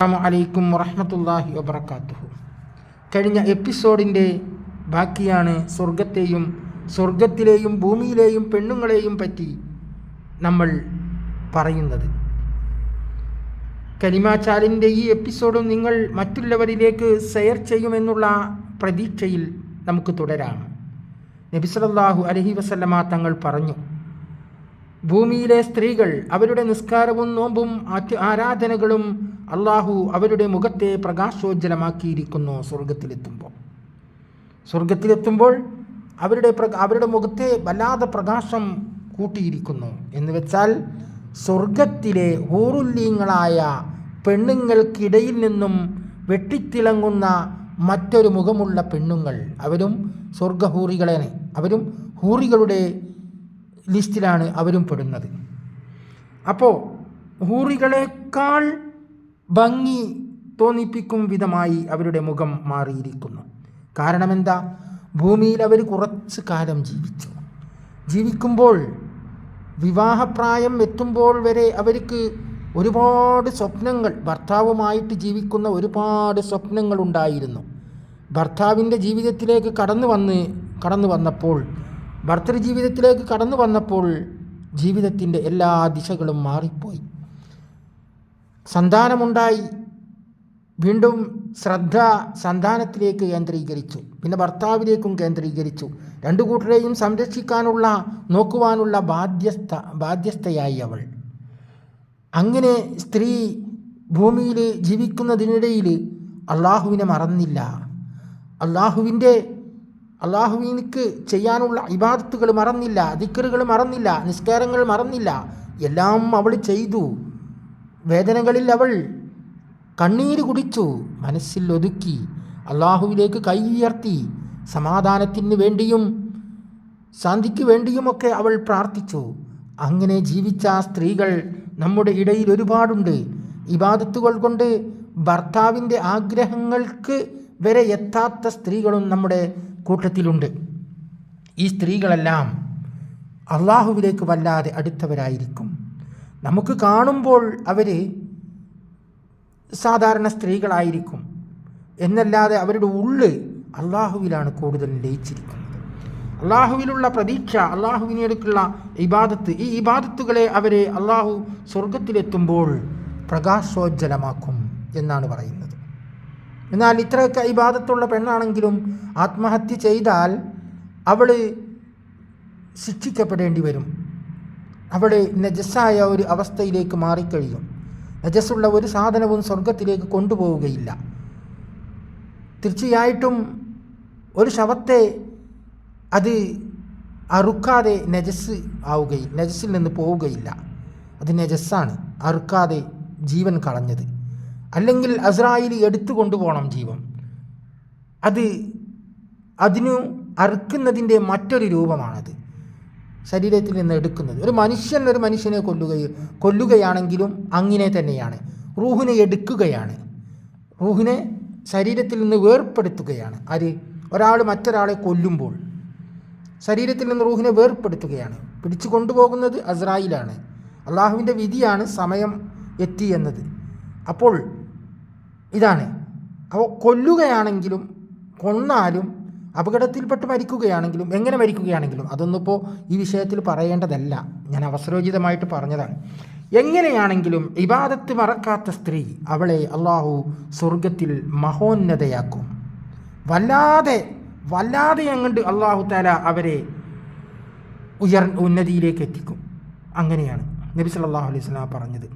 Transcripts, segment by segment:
അലൈക്കും വറഹമത്തല്ലാഹി വബർക്കാത്തുഹു കഴിഞ്ഞ എപ്പിസോഡിന്റെ ബാക്കിയാണ് സ്വർഗത്തെയും സ്വർഗത്തിലെയും ഭൂമിയിലെയും പെണ്ണുങ്ങളെയും പറ്റി നമ്മൾ പറയുന്നത്. കലിമാചാലിന്റെ ഈ എപ്പിസോഡും നിങ്ങൾ മറ്റുള്ളവരിലേക്ക് ഷെയർ ചെയ്യുമെന്നുള്ള പ്രതീക്ഷയിൽ നമുക്ക് തുടരാം. നബിസലല്ലാഹു അലഹി വസല്ലമ തങ്ങൾ പറഞ്ഞു ഭൂമിയിലെ സ്ത്രീകൾ അവരുടെ നിസ്കാരവും നോമ്പും ആരാധനകളും അള്ളാഹു അവരുടെ മുഖത്തെ പ്രകാശോജ്ജലമാക്കിയിരിക്കുന്നു സ്വർഗത്തിലെത്തുമ്പോൾ. സ്വർഗത്തിലെത്തുമ്പോൾ അവരുടെ അവരുടെ മുഖത്തെ വല്ലാതെ പ്രകാശം കൂട്ടിയിരിക്കുന്നു. എന്ന് വെച്ചാൽ സ്വർഗത്തിലെ ഹൂറുല്ലീങ്ങളായ പെണ്ണുങ്ങൾക്കിടയിൽ നിന്നും വെട്ടിത്തിളങ്ങുന്ന മറ്റൊരു മുഖമുള്ള പെണ്ണുങ്ങൾ അവരും സ്വർഗഹൂറികളാണ്. അവരും ഹൂറികളുടെ ലിസ്റ്റിലാണ് അവരും പെടുന്നത്. അപ്പോൾ ഹൂറികളെക്കാൾ ഭംഗി തോന്നിപ്പിക്കും വിധമായി അവരുടെ മുഖം മാറിയിരിക്കുന്നു. കാരണമെന്താ? ഭൂമിയിൽ അവർ കുറച്ച് കാലം ജീവിച്ചു. ജീവിക്കുമ്പോൾ വിവാഹപ്രായം എത്തുമ്പോൾ വരെ അവർക്ക് ഒരുപാട് സ്വപ്നങ്ങൾ ഭർത്താവുമായിട്ട് ജീവിക്കുന്ന ഒരുപാട് സ്വപ്നങ്ങൾ ഉണ്ടായിരുന്നു. ഭർത്താവിന്റെ ജീവിതത്തിലേക്ക് കടന്നു വന്ന് കടന്നു വന്നപ്പോൾ ഭർത്തൃ ജീവിതത്തിലേക്ക് കടന്നു വന്നപ്പോൾ ജീവിതത്തിന്റെ എല്ലാ ദിശകളും മാറിപ്പോയി. സന്താനമുണ്ടായി. വീണ്ടും ശ്രദ്ധ സന്താനത്തിലേക്ക് കേന്ദ്രീകരിച്ചു. പിന്നെ ഭർത്താവിലേക്കും കേന്ദ്രീകരിച്ചു. രണ്ടു കൂട്ടരെയും സംരക്ഷിക്കാനുള്ള നോക്കുവാനുള്ള ബാധ്യസ്ഥ ബാധ്യസ്ഥയായി അവൾ. അങ്ങനെ സ്ത്രീ ഭൂമിയിൽ ജീവിക്കുന്നതിനിടയിൽ അള്ളാഹുവിനെ മറന്നില്ല. അള്ളാഹുവിന്റെ അള്ളാഹുവിനിക്ക് ചെയ്യാനുള്ള ഇബാദത്തുകൾ മറന്നില്ല ദിക്കറുകൾ മറന്നില്ല നിസ്കാരങ്ങൾ മറന്നില്ല. എല്ലാം അവൾ ചെയ്തു. വേദനകളിൽ അവൾ കണ്ണീര് കുടിച്ചു മനസ്സിൽ ഒതുക്കി അള്ളാഹുവിലേക്ക് കൈ ഉയർത്തി സമാധാനത്തിന് വേണ്ടിയും ശാന്തിക്ക് വേണ്ടിയുമൊക്കെ അവൾ പ്രാർത്ഥിച്ചു. അങ്ങനെ ജീവിച്ച സ്ത്രീകൾ നമ്മുടെ ഇടയിൽ ഒരുപാടുണ്ട്. ഇബാദത്തുകൾ കൊണ്ട് ഭർത്താവിന്റെ ആഗ്രഹങ്ങൾക്ക് വരെ എത്താത്ത സ്ത്രീകളും നമ്മുടെ കൂട്ടത്തിലുണ്ട്. ഈ സ്ത്രീകളെല്ലാം അള്ളാഹുവിലേക്ക് വല്ലാതെ അടുത്തവരായിരിക്കും. നമുക്ക് കാണുമ്പോൾ അവർ സാധാരണ സ്ത്രീകളായിരിക്കും. എന്നല്ലാതെ അവരുടെ ഉള്ള് അള്ളാഹുവിലാണ് കൂടുതൽ ലയിച്ചിരിക്കുന്നത്. അള്ളാഹുവിലുള്ള പ്രതീക്ഷ അള്ളാഹുവിനേക്കുള്ള ഇബാദത്ത് ഈ ഇബാദത്തുകളെ അവരെ അള്ളാഹു സ്വർഗത്തിലെത്തുമ്പോൾ പ്രകാശോജ്ജലമാക്കും എന്നാണ് പറയുന്നത്. എന്നാൽ ഇത്രയൊക്കെ ഇബാദത്തുള്ള പെണ്ണാണെങ്കിലും ആത്മഹത്യ ചെയ്താൽ അവൾ ശിക്ഷിക്കപ്പെടേണ്ടി വരും. അവൾ നജസ്സായ ഒരു അവസ്ഥയിലേക്ക് മാറിക്കഴിയും നജസ്സുള്ള ഒരു സാധനവും സ്വർഗത്തിലേക്ക് കൊണ്ടുപോവുകയില്ല. തീർച്ചയായിട്ടും ഒരു ശവത്തെ അത് അറുക്കാതെ നജസ് ആവുകയില്ല നജസ്സിൽ നിന്ന് പോവുകയില്ല. അത് നജസ്സാണ് അറുക്കാതെ ജീവൻ കളഞ്ഞത്. അല്ലെങ്കിൽ അസ്രായിൽ എടുത്തു കൊണ്ടുപോകണം ജീവൻ. അത് അതിനു അറുക്കുന്നതിന്റെ മറ്റൊരു രൂപമാണത്. ശരീരത്തിൽ നിന്ന് എടുക്കുന്നത്. ഒരു മനുഷ്യൻ ഒരു മനുഷ്യനെ കൊല്ലുകയും കൊല്ലുകയാണെങ്കിലും അങ്ങനെ തന്നെയാണ്. റൂഹിനെ എടുക്കുകയാണ്. റൂഹിനെ ശരീരത്തിൽ നിന്ന് വേർപ്പെടുത്തുകയാണ്. ആര്? ഒരാൾ മറ്റൊരാളെ കൊല്ലുമ്പോൾ. ശരീരത്തിൽ നിന്ന് റൂഹിനെ വേർപ്പെടുത്തുകയാണ്. പിടിച്ചു കൊണ്ടുപോകുന്നത് അസ്രായിലാണ്. അള്ളാഹുവിന്റെ വിധിയാണ് സമയം എത്തി എന്നത്. അപ്പോൾ ഇതാണ്. അപ്പോൾ കൊല്ലുകയാണെങ്കിലും കൊന്നാലും അപകടത്തിൽപ്പെട്ട് മരിക്കുകയാണെങ്കിലും എങ്ങനെ മരിക്കുകയാണെങ്കിലും അതൊന്നിപ്പോൾ ഈ വിഷയത്തിൽ പറയേണ്ടതല്ല. ഞാൻ അവസരോചിതമായിട്ട് പറഞ്ഞതാണ്. എങ്ങനെയാണെങ്കിലും ഇബാദത്ത് മറക്കാത്ത സ്ത്രീ അവളെ അള്ളാഹു സ്വർഗത്തിൽ മഹോന്നതയാക്കും. വല്ലാതെ വല്ലാതെ അങ്ങോട്ട് അള്ളാഹു താല അവരെ ഉയർ ഉന്നതിയിലേക്ക് എത്തിക്കും. അങ്ങനെയാണ് നബി സല്ലല്ലാഹു അലൈഹി വസല്ലം പറഞ്ഞത്.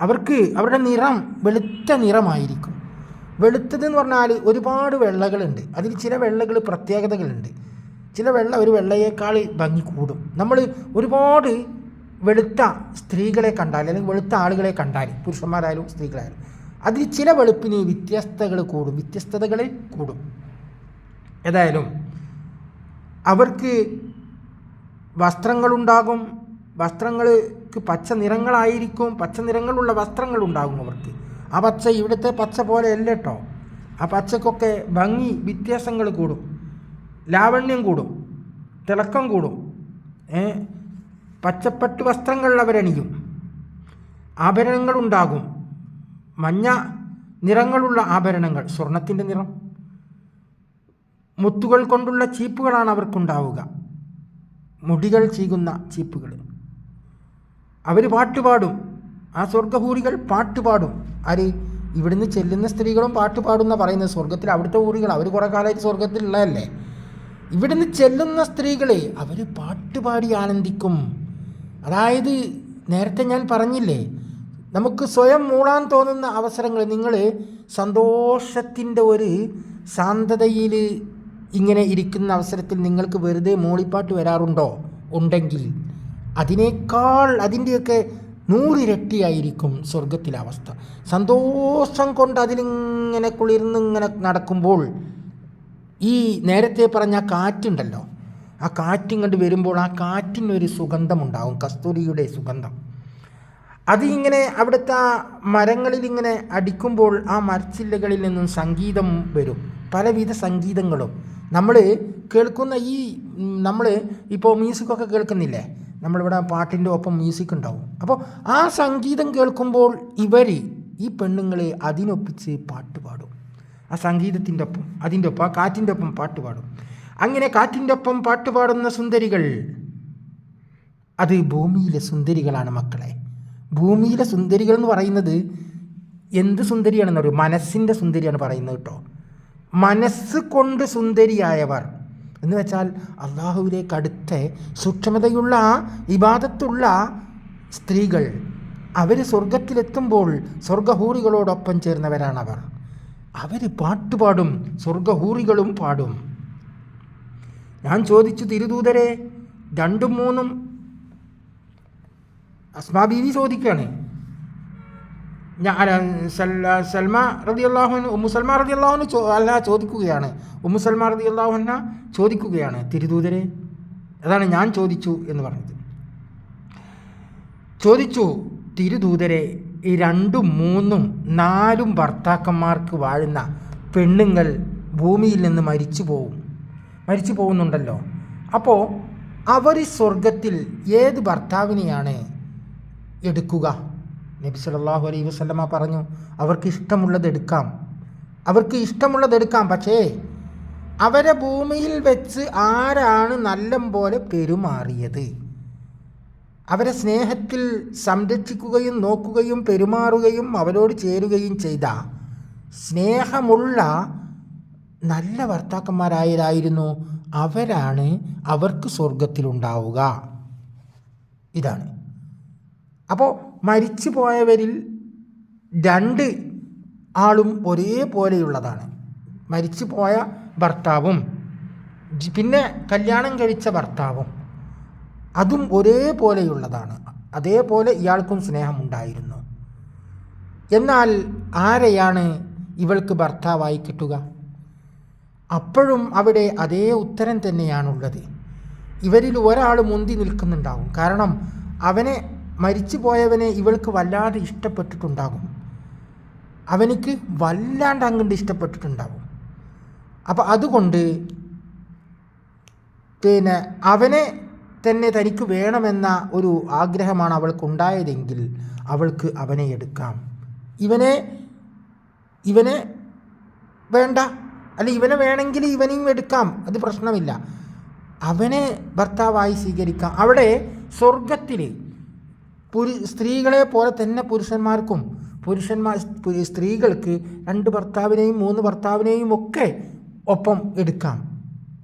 അവർക്ക് അവരുടെ നിറം വെളുത്ത നിറമായിരിക്കും. വെളുത്തത് എന്ന് പറഞ്ഞാൽ ഒരുപാട് വെള്ളകളുണ്ട്. അതിൽ ചില വെള്ളകൾ പ്രത്യേകതകളുണ്ട്. ചില വെള്ള ഒരു വെള്ളയേക്കാൾ ഭംഗി കൂടും. നമ്മൾ ഒരുപാട് വെളുത്ത സ്ത്രീകളെ കണ്ടാൽ അല്ലെങ്കിൽ വെളുത്ത ആളുകളെ കണ്ടാൽ പുരുഷന്മാരായാലും സ്ത്രീകളായാലും അതിൽ ചില വെളുപ്പിന് വ്യത്യസ്തകൾ കൂടും. വ്യത്യസ്തതകൾ കൂടും. ഏതായാലും അവർക്ക് വസ്ത്രങ്ങളുണ്ടാകും. വസ്ത്രങ്ങൾക്ക് പച്ച നിറങ്ങളായിരിക്കും പച്ച നിറങ്ങളുള്ള വസ്ത്രങ്ങളുണ്ടാകും അവർക്ക്. ആ പച്ച ഇവിടുത്തെ പച്ച പോലെ അല്ല കേട്ടോ. ആ പച്ചക്കൊക്കെ ഭംഗി വ്യത്യാസങ്ങൾ കൂടും. ലാവണ്യം കൂടും. തിളക്കം കൂടും. പച്ചപ്പട്ട് വസ്ത്രങ്ങൾ അവരണിയും. ആഭരണങ്ങളുണ്ടാകും മഞ്ഞ നിറങ്ങളുള്ള ആഭരണങ്ങൾ. സ്വർണത്തിന്റെ നിറം. മുത്തുകൾ കൊണ്ടുള്ള ചീപ്പുകളാണ് അവർക്കുണ്ടാവുക. മുടികൾ ചീകുന്ന ചീപ്പുകൾ. അവർ പാട്ടുപാടും. ആ സ്വർഗഭൂരികൾ പാട്ടുപാടും. ആര്? ഇവിടുന്ന് ചെല്ലുന്ന സ്ത്രീകളും പാട്ട് പാടുന്ന പറയുന്നത് സ്വർഗത്തിൽ അവിടുത്തെ ഊറികൾ അവർ കുറേ കാലമായിട്ട് സ്വർഗത്തിലുള്ളതല്ലേ ഇവിടുന്ന് ചെല്ലുന്ന സ്ത്രീകളെ അവർ പാട്ടുപാടി ആനന്ദിക്കും. അതായത് നേരത്തെ ഞാൻ പറഞ്ഞില്ലേ നമുക്ക് സ്വയം മൂളാൻ തോന്നുന്ന അവസരങ്ങൾ നിങ്ങൾ സന്തോഷത്തിന്റെ ഒരു ശാന്തതയിൽ ഇങ്ങനെ ഇരിക്കുന്ന അവസരത്തിൽ നിങ്ങൾക്ക് വെറുതെ മൂളിപ്പാട്ട് വരാറുണ്ടോ? ഉണ്ടെങ്കിൽ. അതിനേക്കാൾ അതിന്റെയൊക്കെ നൂറിരട്ടിയായിരിക്കും സ്വർഗത്തിലെ അവസ്ഥ സന്തോഷം കൊണ്ട് അതിലിങ്ങനെ കുളിർന്ന് ഇങ്ങനെ നടക്കുമ്പോൾ ഈ നേരത്തെ പറഞ്ഞ കാറ്റുണ്ടല്ലോ. ആ കാറ്റും കണ്ട് വരുമ്പോൾ ആ കാറ്റിനൊരു സുഗന്ധമുണ്ടാവും കസ്തൂരിയുടെ സുഗന്ധം. അതിങ്ങനെ അവിടുത്തെ ആ മരങ്ങളിൽ ഇങ്ങനെ അടിക്കുമ്പോൾ ആ മരച്ചില്ലകളിൽ നിന്നും സംഗീതം വരും. പലവിധ സംഗീതങ്ങളും. നമ്മൾ കേൾക്കുന്ന ഈ നമ്മൾ ഇപ്പോൾ മ്യൂസിക്കൊക്കെ കേൾക്കുന്നില്ലേ? നമ്മളിവിടെ പാട്ടിന്റെ ഒപ്പം മ്യൂസിക് ഉണ്ടാവും അപ്പോൾ ആ സംഗീതം കേൾക്കുമ്പോൾ ഇവർ ഈ പെണ്ണുങ്ങളെ അതിനൊപ്പിച്ച് പാട്ട് പാടും. ആ സംഗീതത്തിന്റെ ഒപ്പം അതിന്റെ ഒപ്പം ആ കാറ്റിന്റെ ഒപ്പം പാട്ട് പാടും. അങ്ങനെ കാറ്റിന്റെ ഒപ്പം പാട്ട് പാടുന്ന സുന്ദരികൾ അത് ഭൂമിയിലെ സുന്ദരികളാണ് മക്കളെ. ഭൂമിയിലെ സുന്ദരികൾ എന്ന് പറയുന്നത് എന്ത് സുന്ദരിയാണെന്ന് പറയും മനസ്സിന്റെ സുന്ദരിയാണ് പറയുന്നത് കേട്ടോ. മനസ്സ് കൊണ്ട് സുന്ദരിയായവർ. എന്ന് വെച്ചാൽ അള്ളാഹുവിലേക്ക് അടുത്ത സൂക്ഷ്മതയുള്ള ഇബാദത്തുള്ള സ്ത്രീകൾ അവർ സ്വർഗത്തിലെത്തുമ്പോൾ സ്വർഗഹൂറികളോടൊപ്പം ചേർന്നവരാണവർ. അവർ പാട്ടുപാടും സ്വർഗഹൂറികളും പാടും. ഞാൻ ചോദിച്ചു തിരുദൂതരെ രണ്ടും മൂന്നും അസ്മാ ബീവി ചോദിക്കുകയാണ്. ഞാൻ സൽമ റതി അള്ളാഹുൻ ഉമ്മു സൽമ റതി അള്ളാഹുന് അല്ല ചോദിക്കുകയാണ്. ഉമ്മു സൽമ റതി അള്ളാഹുന ചോദിക്കുകയാണ് തിരുദൂതരെ അതാണ് ഞാൻ ചോദിച്ചു എന്ന് പറഞ്ഞത്. ചോദിച്ചു തിരുദൂതരെ ഈ രണ്ടും മൂന്നും നാലും ഭർത്താക്കന്മാർക്ക് വാഴുന്ന പെണ്ണുങ്ങൾ ഭൂമിയിൽ നിന്ന് മരിച്ചു പോവും. മരിച്ചു പോകുന്നുണ്ടല്ലോ. അപ്പോൾ അവർ സ്വർഗത്തിൽ ഏത് ഭർത്താവിനെയാണ് എടുക്കുക? നബി സലാഹു അലൈഹി വസ്ലമ പറഞ്ഞു അവർക്ക് ഇഷ്ടമുള്ളത് എടുക്കാം. അവർക്ക് ഇഷ്ടമുള്ളത് എടുക്കാം. പക്ഷേ അവരെ ഭൂമിയിൽ വെച്ച് ആരാണ് നല്ലം പോലെ പെരുമാറിയത്? അവരെ സ്നേഹത്തിൽ സംരക്ഷിക്കുകയും നോക്കുകയും പെരുമാറുകയും അവരോട് ചേരുകയും ചെയ്ത സ്നേഹമുള്ള നല്ല ഭർത്താക്കന്മാരായതായിരുന്നു അവരാണ് അവർക്ക് സ്വർഗത്തിലുണ്ടാവുക ഇതാണ്. അപ്പോൾ മരിച്ചു പോയവരിൽ രണ്ട് ആളും ഒരേപോലെയുള്ളതാണ്. മരിച്ചു പോയ ഭർത്താവും പിന്നെ കല്യാണം കഴിച്ച ഭർത്താവും. അതും ഒരേപോലെയുള്ളതാണ്. അതേപോലെ ഇയാൾക്കും സ്നേഹമുണ്ടായിരുന്നു. എന്നാൽ ആരെയാണ് ഇവൾക്ക് ഭർത്താവായി കിട്ടുക? അപ്പോഴും അവിടെ അതേ ഉത്തരം തന്നെയാണുള്ളത്. ഇവരിൽ ഒരാൾ മുന്തി നിൽക്കുന്നുണ്ടാകും കാരണം അവനെ മരിച്ചു പോയവനെ ഇവൾക്ക് വല്ലാതെ ഇഷ്ടപ്പെട്ടിട്ടുണ്ടാകും. അവനിക്ക് വല്ലാണ്ട് അങ്ങോട്ട് ഇഷ്ടപ്പെട്ടിട്ടുണ്ടാകും. അപ്പം അതുകൊണ്ട് പിന്നെ അവനെ തന്നെ തനിക്ക് വേണമെന്ന ഒരു ആഗ്രഹമാണ് അവൾക്കുണ്ടായതെങ്കിൽ അവൾക്ക് അവനെ എടുക്കാം. ഇവനെ ഇവനെ വേണ്ട. അല്ല ഇവനെ വേണമെങ്കിൽ ഇവനെയും എടുക്കാം. അത് പ്രശ്നമില്ല. അവനെ ഭർത്താവായി സ്വീകരിക്കാം. അവിടെ സ്വർഗത്തിൽ പുരു സ്ത്രീകളെ പോലെ തന്നെ പുരുഷന്മാർക്കും പുരുഷന്മാർ സ്ത്രീകൾക്ക് രണ്ട് ഭർത്താവിനെയും മൂന്ന് ഭർത്താവിനെയും ഒക്കെ ഒപ്പം എടുക്കാം.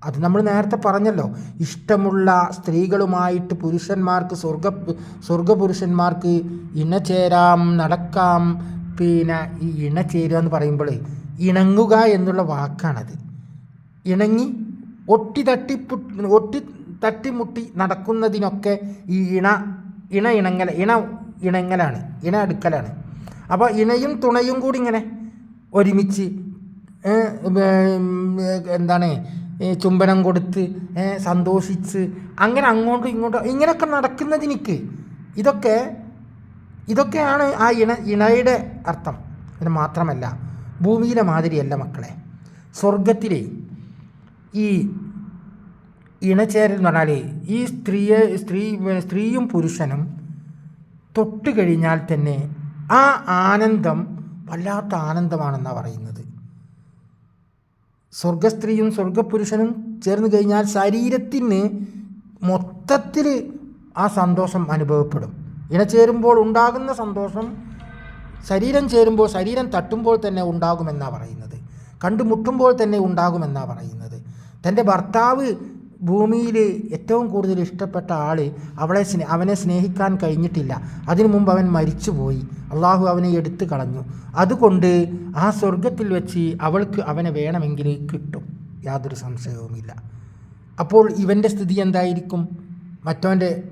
അത് നമ്മൾ നേരത്തെ പറഞ്ഞല്ലോ. ഇഷ്ടമുള്ള സ്ത്രീകളുമായിട്ട് പുരുഷന്മാർക്ക് സ്വർഗ സ്വർഗപുരുഷന്മാർക്ക് ഇണചേരാം നടക്കാം പിന്നെ ഈ ഇണചേരുക എന്ന് പറയുമ്പോൾ ഇണങ്ങുക എന്നുള്ള വാക്കാണത്. ഇണങ്ങി ഒട്ടി തട്ടി ഒട്ടി തട്ടിമുട്ടി നടക്കുന്നതിനൊക്കെ ഈ ഇണ ഇണ ഇണങ്ങൽ ഇണ ഇണങ്ങലാണ് ഇണ അടുക്കലാണ്. അപ്പോൾ ഇണയും തുണയും കൂടി ഇങ്ങനെ ഒരുമിച്ച് എന്താണ് ചുംബനം കൊടുത്ത് സന്തോഷിച്ച് അങ്ങനെ അങ്ങോട്ടും ഇങ്ങോട്ടും ഇങ്ങനെയൊക്കെ നടക്കുന്നതിനിക്ക് ഇതൊക്കെ ഇതൊക്കെയാണ് ആ ഇണ ഇണയുടെ അർത്ഥം. ഇത് മാത്രമല്ല ഭൂമിയിലെ മാതിരിയല്ല മക്കളെ. സ്വർഗത്തിലെ ഈ ഇണചേരൽ എന്ന് പറഞ്ഞാൽ ഈ സ്ത്രീയെ സ്ത്രീ സ്ത്രീയും പുരുഷനും തൊട്ട് കഴിഞ്ഞാൽ തന്നെ ആ ആനന്ദം വല്ലാത്ത ആനന്ദമാണെന്നാണ് പറയുന്നത്. സ്വർഗസ്ത്രീയും സ്വർഗപുരുഷനും ചേർന്ന് കഴിഞ്ഞാൽ ശരീരത്തിന് മൊത്തത്തിൽ ആ സന്തോഷം അനുഭവപ്പെടും. ഇണചേരുമ്പോൾ ഉണ്ടാകുന്ന സന്തോഷം ശരീരം ചേരുമ്പോൾ ശരീരം തട്ടുമ്പോൾ തന്നെ ഉണ്ടാകുമെന്നാണ് പറയുന്നത്. കണ്ടുമുട്ടുമ്പോൾ തന്നെ ഉണ്ടാകുമെന്നാണ് പറയുന്നത്. തന്റെ ഭർത്താവ് ഭൂമിയിൽ ഏറ്റവും കൂടുതൽ ഇഷ്ടപ്പെട്ട ആൾ അവളെ സ്നേ അവനെ സ്നേഹിക്കാൻ കഴിഞ്ഞിട്ടില്ല. അതിനു മുമ്പ് അവൻ മരിച്ചുപോയി. അള്ളാഹു അവനെ എടുത്തു കളഞ്ഞു. അതുകൊണ്ട് ആ സ്വർഗത്തിൽ വെച്ച് അവൾക്ക് അവനെ വേണമെങ്കിൽ കിട്ടും. യാതൊരു സംശയവുമില്ല. അപ്പോൾ ഇവന്റെ സ്ഥിതി എന്തായിരിക്കും? മറ്റവന്റെ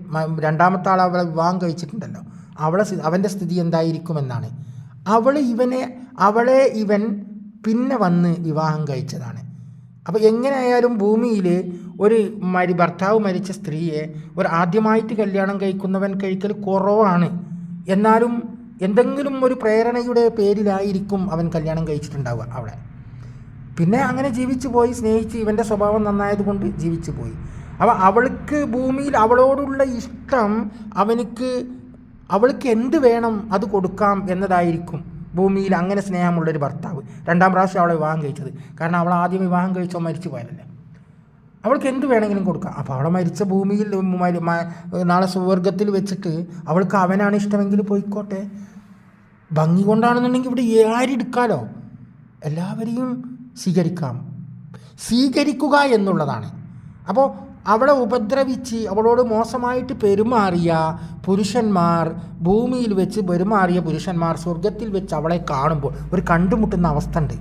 രണ്ടാമത്തെ ആൾ അവളെ വിവാഹം കഴിച്ചിട്ടുണ്ടല്ലോ. അവളെ അവന്റെ സ്ഥിതി എന്തായിരിക്കുമെന്നാണ്. അവൾ ഇവനെ അവളെ ഇവൻ പിന്നെ വന്ന് വിവാഹം കഴിച്ചതാണ്. അപ്പോൾ എങ്ങനെയായാലും ഭൂമിയിൽ ഒരു മരി ഭർത്താവ് മരിച്ച സ്ത്രീയെ ഒരു ആദ്യമായിട്ട് കല്യാണം കഴിക്കുന്നവൻ കഴിക്കൽ കുറവാണ്. എന്നാലും എന്തെങ്കിലും ഒരു പ്രേരണയുടെ പേരിലായിരിക്കും അവൻ കല്യാണം കഴിച്ചിട്ടുണ്ടാവുക അവിടെ. പിന്നെ അങ്ങനെ ജീവിച്ചു പോയി സ്നേഹിച്ച് ഇവന്റെ സ്വഭാവം നന്നായതുകൊണ്ട് ജീവിച്ചു പോയി. അപ്പോൾ അവൾക്ക് ഭൂമിയിൽ അവളോടുള്ള ഇഷ്ടം അവനിക്ക് അവൾക്ക് എന്ത് വേണം അത് കൊടുക്കാം എന്നതായിരിക്കും. ഭൂമിയിൽ അങ്ങനെ സ്നേഹമുള്ളൊരു ഭർത്താവ്. രണ്ടാം പ്രാവശ്യം അവളെ വിവാഹം കഴിച്ചത്. കാരണം അവൾ ആദ്യം വിവാഹം കഴിച്ചോ മരിച്ചു പോയതല്ലേ. അവൾക്ക് എന്ത് വേണമെങ്കിലും കൊടുക്കാം. അപ്പോൾ അവളെ മരിച്ച ഭൂമിയിൽ നാളെ സുവർഗത്തിൽ വെച്ചിട്ട് അവൾക്ക് അവനാണ് ഇഷ്ടമെങ്കിൽ പോയിക്കോട്ടെ. ഭംഗി കൊണ്ടാണെന്നുണ്ടെങ്കിൽ ഇവിടെ ആരെടുക്കാലോ എല്ലാവരെയും സ്വീകരിക്കാം. സ്വീകരിക്കുക എന്നുള്ളതാണ്. അപ്പോൾ അവളെ ഉപദ്രവിച്ച് അവളോട് മോശമായിട്ട് പെരുമാറിയ പുരുഷന്മാർ ഭൂമിയിൽ വെച്ച് പെരുമാറിയ പുരുഷന്മാർ സ്വർഗത്തിൽ വെച്ച് അവളെ കാണുമ്പോൾ ഒരു കണ്ടുമുട്ടുന്ന അവസ്ഥ ഉണ്ട്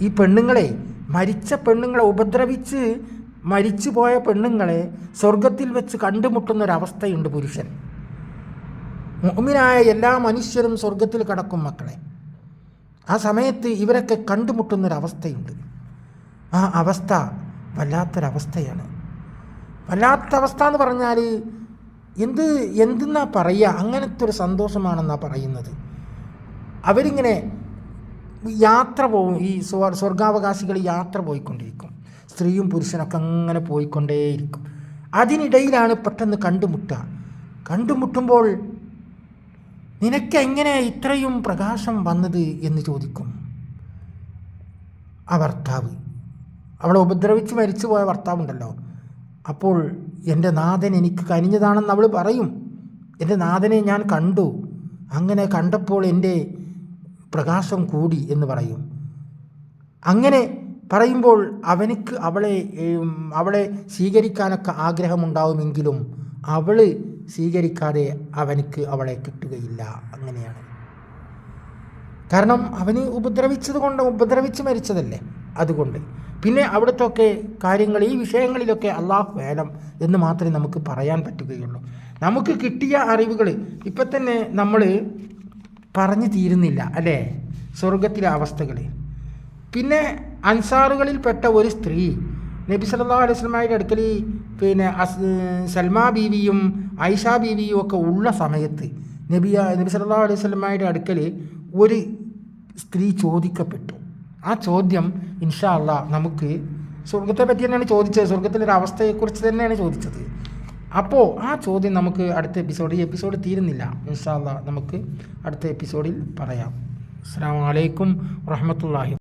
ഈ പെണ്ണുങ്ങളെ മരിച്ച പെണ്ണുങ്ങളെ ഉപദ്രവിച്ച് മരിച്ചു പോയ പെണ്ണുങ്ങളെ സ്വർഗത്തിൽ വെച്ച് കണ്ടുമുട്ടുന്ന ഒരവസ്ഥയുണ്ട് പുരുഷൻ. മുഹമ്മിനായ എല്ലാ മനുഷ്യരും സ്വർഗത്തിൽ കടക്കും മക്കളെ. ആ സമയത്ത് ഇവരൊക്കെ കണ്ടുമുട്ടുന്നൊരവസ്ഥയുണ്ട്. ആ അവസ്ഥ വല്ലാത്തൊരവസ്ഥയാണ്. വല്ലാത്ത അവസ്ഥ എന്ന് പറഞ്ഞാൽ എന്ത് എന്തെന്നാ പറയുക അങ്ങനത്തെ ഒരു സന്തോഷമാണെന്നാണ് പറയുന്നത്. അവരിങ്ങനെ യാത്ര പോകും ഈ സ്വ സ്വർഗാവകാശികൾ യാത്ര പോയിക്കൊണ്ടിരിക്കും. സ്ത്രീയും പുരുഷനൊക്കെ അങ്ങനെ പോയിക്കൊണ്ടേയിരിക്കും. അതിനിടയിലാണ് പെട്ടെന്ന് കണ്ടുമുട്ടുക. കണ്ടുമുട്ടുമ്പോൾ നിനക്ക് എങ്ങനെ ഇത്രയും പ്രകാശം വന്നത് എന്ന് ചോദിക്കും. ആ ഭർത്താവ്. അവളെ ഉപദ്രവിച്ച് മരിച്ചു പോയ ഭർത്താവുണ്ടല്ലോ. അപ്പോൾ എന്റെ നാഥൻ എനിക്ക് കനിഞ്ഞതാണെന്ന് അവൾ പറയും. എന്റെ നാഥനെ ഞാൻ കണ്ടു. അങ്ങനെ കണ്ടപ്പോൾ എന്റെ പ്രകാശം കൂടി എന്ന് പറയും. അങ്ങനെ പറയുമ്പോൾ അവനിക്ക് അവളെ അവളെ സ്വീകരിക്കാനൊക്കെ ആഗ്രഹമുണ്ടാവുമെങ്കിലും അവൾ സ്വീകരിക്കാതെ അവനിക്ക് അവളെ കിട്ടുകയില്ല. അങ്ങനെയാണ്. കാരണം അവന് ഉപദ്രവിച്ചത് കൊണ്ട് ഉപദ്രവിച്ച് മരിച്ചതല്ലേ? അതുകൊണ്ട്. പിന്നെ അവിടുത്തെ കാര്യങ്ങൾ ഈ വിഷയങ്ങളിലൊക്കെ അള്ളാഹ് വേണം എന്ന് മാത്രമേ നമുക്ക് പറയാൻ പറ്റുകയുള്ളൂ. നമുക്ക് കിട്ടിയ അറിവുകൾ ഇപ്പം തന്നെ നമ്മൾ പറഞ്ഞു തീരുന്നില്ല അല്ലേ? സ്വർഗത്തിലെ അവസ്ഥകൾ. പിന്നെ അൻസാറുകളിൽപ്പെട്ട ഒരു സ്ത്രീ നബി സല്ലാ അലൈഹി വസല്ലമയുടെ അടുക്കൽ പിന്നെ സൽമാ ബീവിയും ഐഷ ബീവിയും ഒക്കെ ഉള്ള സമയത്ത് നബി നബി സല്ലാ അലൈഹി വസല്ലമയുടെ അടുക്കൽ ഒരു സ്ത്രീ ചോദിക്കപ്പെട്ടു. ആ ചോദ്യം ഇൻഷാ അള്ളാ നമുക്ക് സ്വർഗത്തെ പറ്റി തന്നെയാണ് ചോദിച്ചത്. സ്വർഗത്തിലൊരു അവസ്ഥയെക്കുറിച്ച് തന്നെയാണ് ചോദിച്ചത്. അപ്പോൾ ആ ചോദ്യം നമുക്ക് അടുത്ത എപ്പിസോഡ് ഈ എപ്പിസോഡ് തീരുന്നില്ല. ഇൻഷാ അള്ളാ നമുക്ക് അടുത്ത എപ്പിസോഡിൽ പറയാം. അസ്സാം വലൈക്കും വറഹമത്തല്ലാഹി